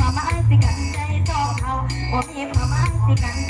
ว่ามาสิกันใจชอบเขาบ่มีปรามาณสิกัน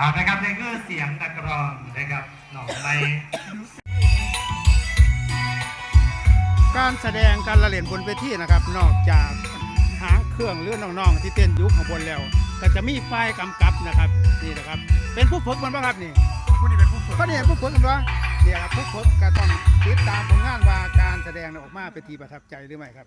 อานะครับนี่คือเสียงนักร้องนะครับน้องในการแสดงการละเล่นบนเวทีนะครับ นอกจากหางเครื่องหรือน้องๆที่เต้นอยุคข้างบนแล้วก็จะมีไฟล์กำกับนะครับนี่นะครับ เป็นผู้ฝึกมันบ้างครับนี่ผู้นี้เป็นผู้ฝึกเขาเนี่ยผู้ฝึกกันวะเนี่ยครับผู้ฝึกก็ต้องติดตามผลงานว่าการแสดงน่ะออกมาเป็นที่ประทับใจหรือไม่ครับ